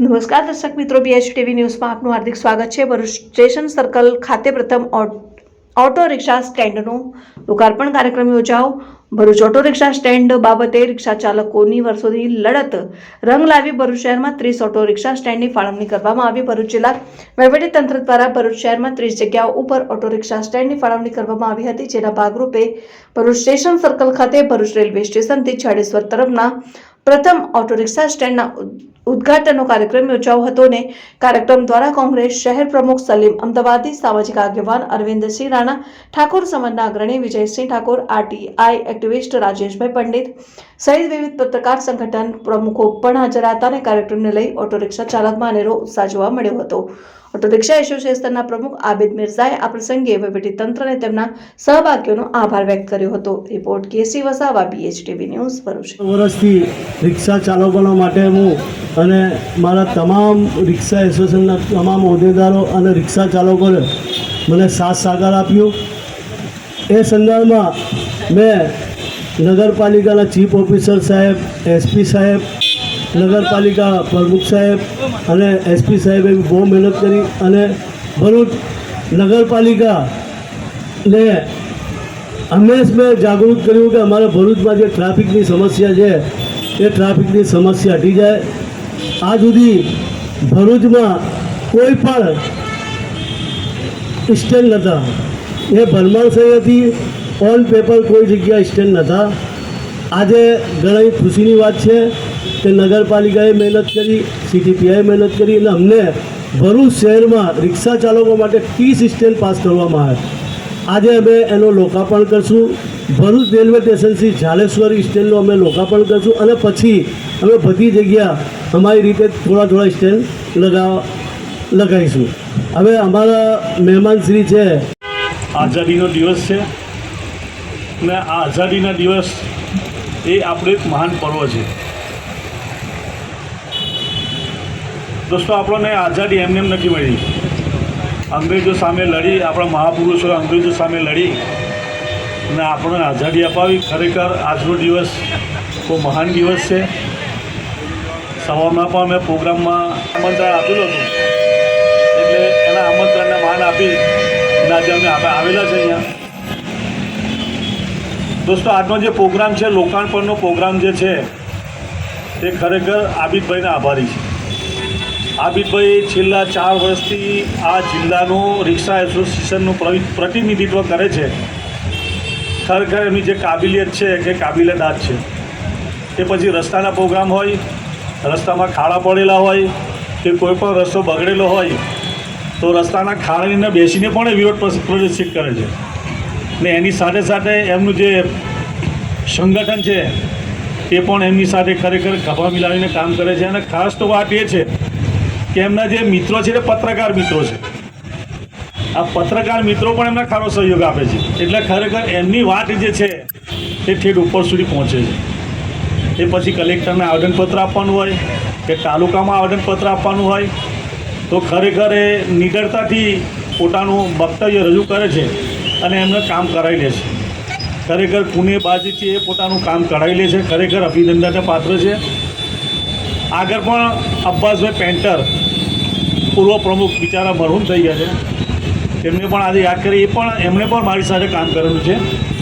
નમસ્કાર દર્શક મિત્રો બીએચ ટીવી ન્યૂઝમાં આપનું હાર્દિક સ્વાગત છે. ભરૂચ સ્ટેશન સર્કલ ખાતે પ્રથમ ઓટ- રિક્ષા સ્ટેન્ડનું લોકાર્પણ કાર્યક્રમ યોજાઓ ભરૂચ ઓટો રિક્ષા સ્ટેન્ડ બાબતે રિક્ષા ચાલકોની વર્ષોથી લડત રંગ લાવી ભરૂચ શહેરમાં ત્રીસ ઓટો રિક્ષા સ્ટેન્ડની ફાળવણી કરવામાં આવી. ભરૂચ જિલ્લા તંત્ર દ્વારા ભરૂચ શહેરમાં ત્રીસ જગ્યાઓ ઉપર ઓટો રિક્ષા સ્ટેન્ડની ફાળવણી કરવામાં આવી હતી. જેના ભાગરૂપે ભરૂચ સ્ટેશન સર્કલ ખાતે ભરૂચ રેલવે સ્ટેશનથી છાડેશ્વર તરફના પ્રથમ ઓટો રિક્ષા સ્ટેન્ડના ઉદઘાટનનો કાર્યક્રમ યોજાયો હતો ને કાર્યક્રમ દ્વારા કોંગ્રેસ શહેર પ્રમુખ સલીમ અમદાવાદી, સામાજિક આગેવાન અરવિંદસિંહ રાણા, ઠાકોર સમાજના અગ્રણી વિજયસિંહ ઠાકોર, આરટીઆઈ એક્ટિવિસ્ટ રાજેશભાઈ પંડિત સહિત વિવિધ પત્રકાર સંગઠન પ્રમુખો પણ હાજર હતા અને કાર્યક્રમને લઈ ઓટો રિક્ષા ચાલકમાં અનેરો ઉત્સાહ જોવા મળ્યો હતો. ઓટો રિક્ષા એસોસિએશનના પ્રમુખ આબિદ મિર્ઝાએ આ પ્રસંગે તંત્ર અને તેમના સહભાગીઓનો આભાર વ્યક્ત કર્યો હતો. Report K C Vasava BHTV news Bharuch. વર્ષથી રિક્ષા ચાલકોના માટે હું અને મારા તમામ રિક્ષા એસોસિએશનના તમામ હોદ્દેદારો અને રિક્ષા ચાલકોને મને સાથ સાકાર આપ્યો. એ સંદર્ભમાં મેં નગરપાલિકાના ચીફ ઓફિસર સાહેબ, એસપી સાહેબ નગરપાલિકા પ્રમુખ સાહેબ અને એસપી સાહેબે બહુ મહેનત કરી અને ભરૂચ નગરપાલિકાને હંમેશ મેં જાગૃત કર્યું કે અમારા ભરૂચમાં જે ટ્રાફિકની સમસ્યા છે, એ ટ્રાફિકની સમસ્યા હટી જાય. આ સુધી ભરૂચમાં કોઈ પણ સ્ટેન્ડ નહોતા. એ ભરમાર થઈ હતી ઓન પેપર કોઈ જગ્યાએ સ્ટેન્ડ નહોતા. આજે ઘણી ખુશીની વાત છે. કે નગરપાલિકાએ મહેનત કરી સીટીપીઆઈ મહેનત કરી અને અમને ભરૂચ શહેરમાં રિક્ષા ચાલકો માટે ત્રીસ સ્ટેન્ડ પાસ કરવામાં આવ્યા આજે અમે એનું લોકાર્પણ કરશું. ભરૂચ રેલવે સ્ટેશનથી ઝાલેશ્વર સ્ટેન્ડનું અમે લોકાર્પણ કરશું અને પછી અમે બધી જગ્યા અમારી રીતે થોડા થોડા સ્ટેન્ડ લગાવ લગાવીશું. હવે અમારા મહેમાન શ્રી છે. આઝાદીનો દિવસ છે અને આ આઝાદીના દિવસ એ આપણું એક મહાન પર્વ છે. દોસ્તો, આપણને આઝાદી એમને એમ નથી મળી. અંગ્રેજો સામે લડી, આપણા મહાપુરુષો અંગ્રેજો સામે લડી અને આપણને આઝાદી અપાવી. ખરેખર આજનો દિવસ બહુ મહાન દિવસ છે. સવારમાં પણ મેં પ્રોગ્રામમાં આમંત્રણ આપેલું હતું. એટલે એના આમંત્રણને માન આપી અને આજે અમે આવેલા છે અહીંયા. દોસ્તો, આજનો જે પ્રોગ્રામ છે, લોકાર્પણનો પ્રોગ્રામ જે છે તે ખરેખર આબિદભાઈને આભારી છે. આબિદભાઈ, છેલ્લા ચાર વર્ષથી આ જિલ્લાનું રિક્ષા એસોસિએશનનું પ્રતિ- પ્રતિનિધિત્વ કરે છે. ખરેખર એમની જે કાબિલિયત છે, કે કાબિલિયત છે, તે પછી રસ્તાના પ્રોગ્રામ હોય, રસ્તામાં ખાડા પડેલા હોય, કે કોઈ પણ રસ્તો બગડેલો હોય, તો રસ્તાના ખાડાને બેસીને પણ વિરોધ પ્રદર્શિત કરે છે. ને એની સાથે સાથે એમનું જે સંગઠન છે એ પણ એમની સાથે ખરેખર ખભા મિલાવીને કામ કરે છે. અને ખાસ તો વાત એ છે કે એમના જે મિત્રો છે એ પત્રકાર મિત્રો છે. આ પત્રકાર મિત્રો પણ એમના ખારો સહયોગ આપે છે. એટલે ખરેખર એમની વાત જે છે તે ઠેઠ ઉપર સુધી પહોંચે છે. એ પછી કલેક્ટરને આવેદનપત્ર આપવાનું હોય, કે તાલુકામાં આવેદનપત્ર આપવાનું હોય, તો ખરેખર એ નિડરતાથી પોતાનું વક્તવ્ય રજૂ કરે છે અને એમને કામ કરાવી લે છે. ખરેખર પુણેબાજીથી એ પોતાનું કામ કરાવી લે છે. ખરેખર અભિનંદનને પાત્ર છે. આગળ પણ અબ્બાસભાઈ પેન્ટર, પૂર્વ પ્રમુખ, બિચારા મરહૂમ થઈ ગયા છે. તેમને પણ આજે યાદ કરી એ પણ, એમણે પણ મારી સાથે કામ કરેલું છે.